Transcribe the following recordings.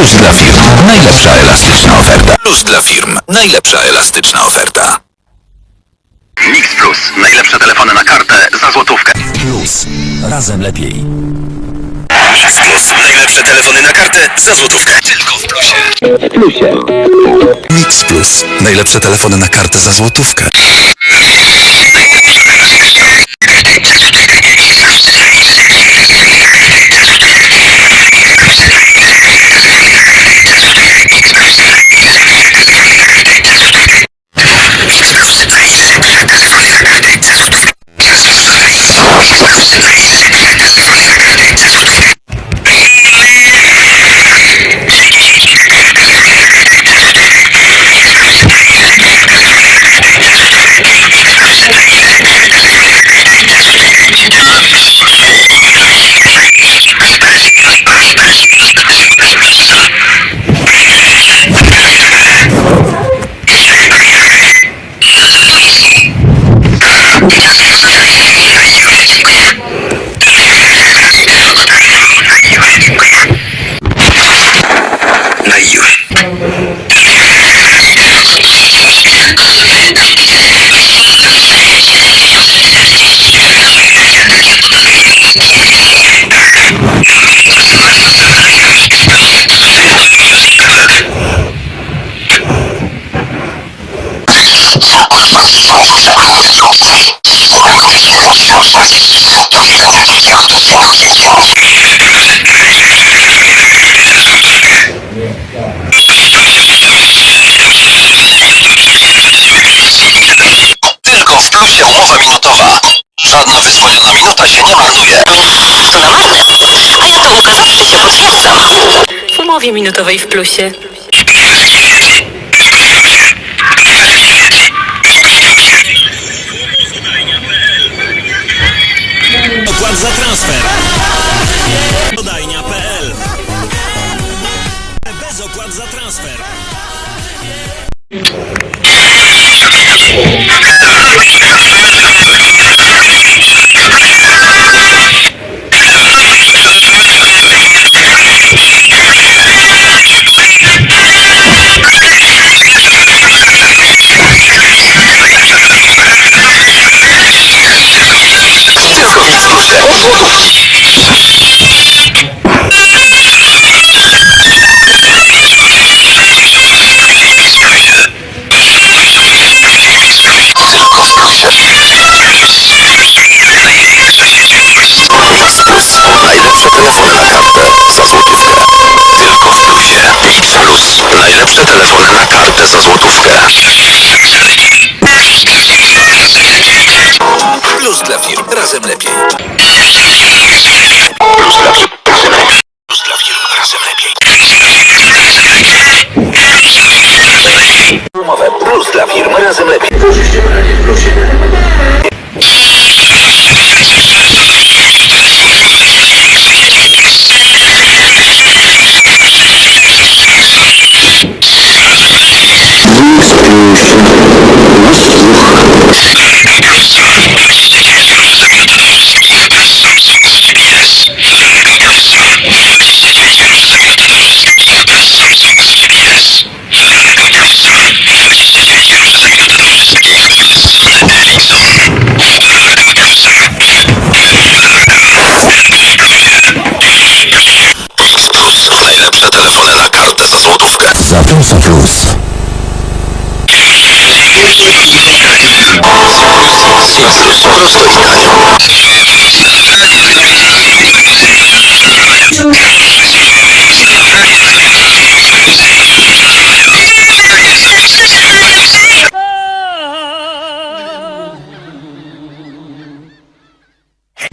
Plus dla firm. Najlepsza elastyczna oferta. Plus dla firm. Najlepsza elastyczna oferta. Mix Plus. Najlepsze telefony na kartę za złotówkę. Plus. Razem lepiej. Mix Plus. Najlepsze telefony na kartę za złotówkę. Tylko w plusie. Mix Plus. Najlepsze telefony na kartę za złotówkę. Żadna wyzwolona minuta się nie marnuje. To na marne. A ja to ukazawszy się poświadczam. W umowie minutowej w plusie. Opłat za transfer. Podajnia.pl Bez opłat za transfer.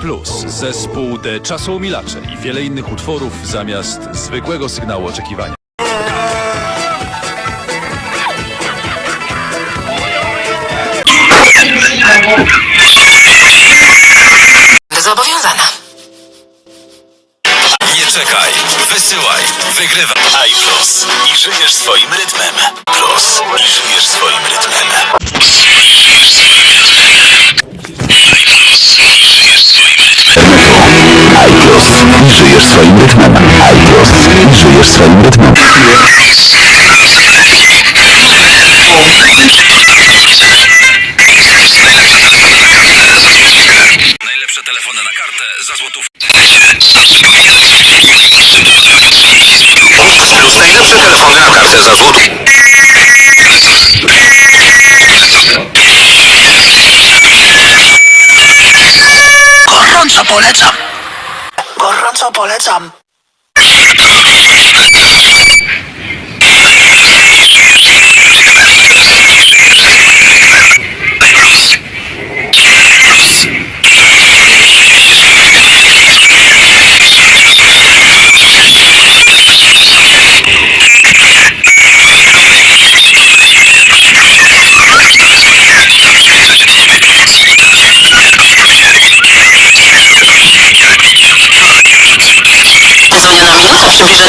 Plus. Zespół The Czasoumilacze i wiele innych utworów zamiast zwykłego sygnału oczekiwania. Czekaj. Wysyłaj. Wygrywaj. iPlus. I żyjesz swoim rytmem. Plus. I żyjesz swoim rytmem. iPlus. I żyje żyjesz swoim rytmem. iPlus i żyjesz swoim rytmem. Polecam. Gorąco polecam.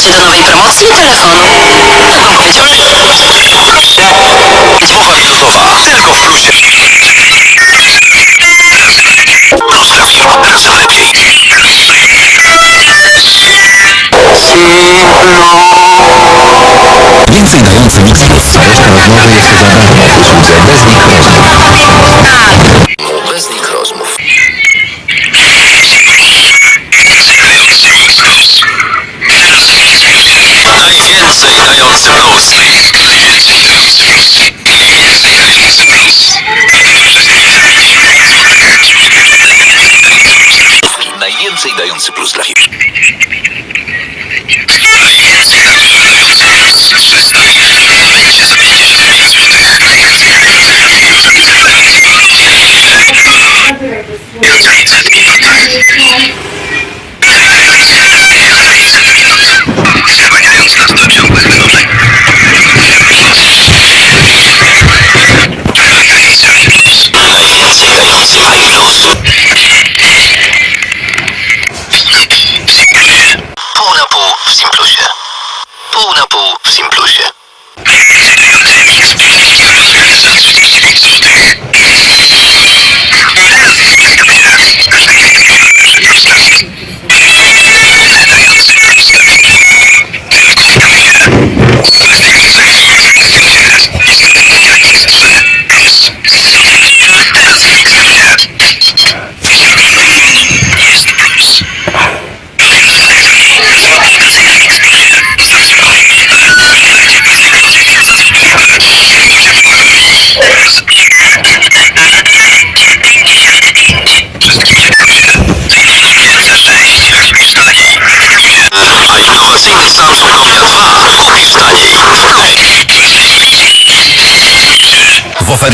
Minutę, przybliża cię do nowej promocji telefonu. Mowa minutowa tylko w plusie. Roztrafił, teraz lepiej. Więcej dający Mix Plus. Reszta rozmowy jest za darmo w usłudze Beznik Rozmów.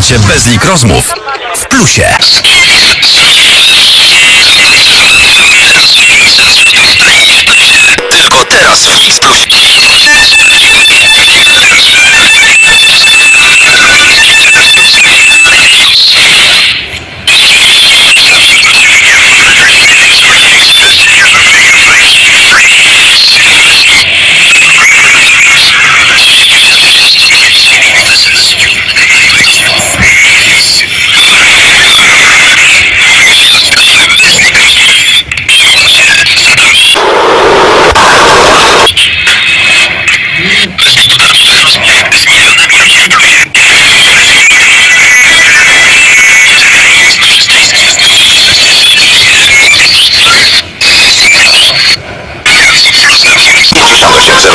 Ofercie Beznik Rozmów w plusie.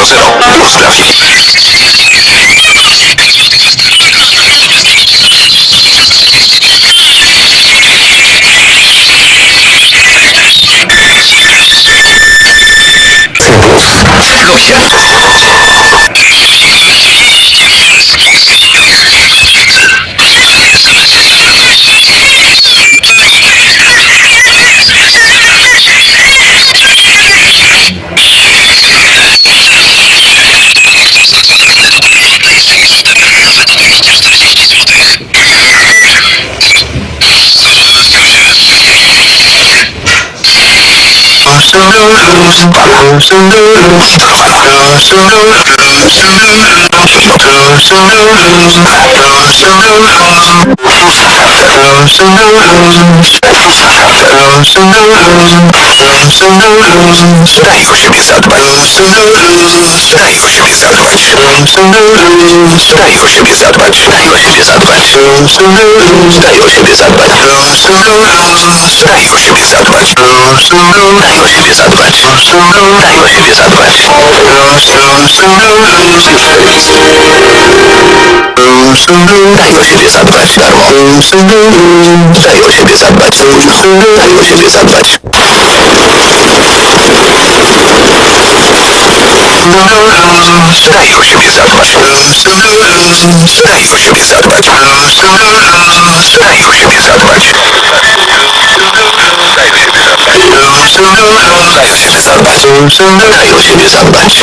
Plus dla firm. W Absolute, absolute, absolute. Daj o siebie zadbać. Daj o siebie zadbać. Daj o siebie zadbać. Daj o siebie zadbać. Daj o siebie zadbać. Daj o siebie zadbać. Daj o siebie zadbać. Daj o siebie zadbać. Daj o siebie zadbać darmo. Daj o siebie zadbać późno. Daj o siebie zadbać. Daj o siebie zadbać. Daj o siebie zadbać. Daj o siebie zadbać. Daj o siebie zadbać. Daj o siebie zadbać. Daj o siebie zadbać.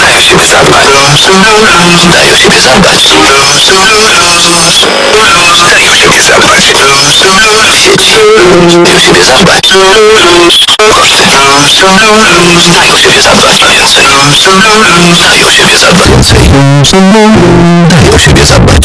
Dajesz siebie zabrać. Dajesz siebie zabrać. Dajesz siebie zabrać. Dają siebie zabrać. Chłopcy. Dają siebie zabrać na więcej. Dają siebie zabrać więcej. Dają siebie zabrać.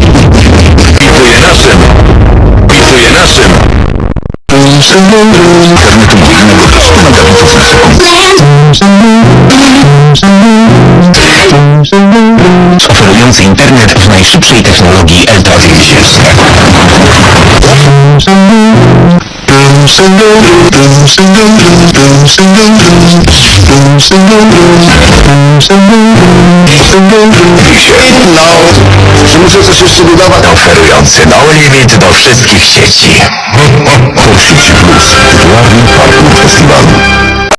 Internetu mobilnego do 100 megabitów na sekundę. Oferujący internet w najszybszej technologii LTE 80. No, czy muszę coś jeszcze dodawać? Oferujący no limit do wszystkich sieci. Koszyk Plus, tytularny partner festiwalu.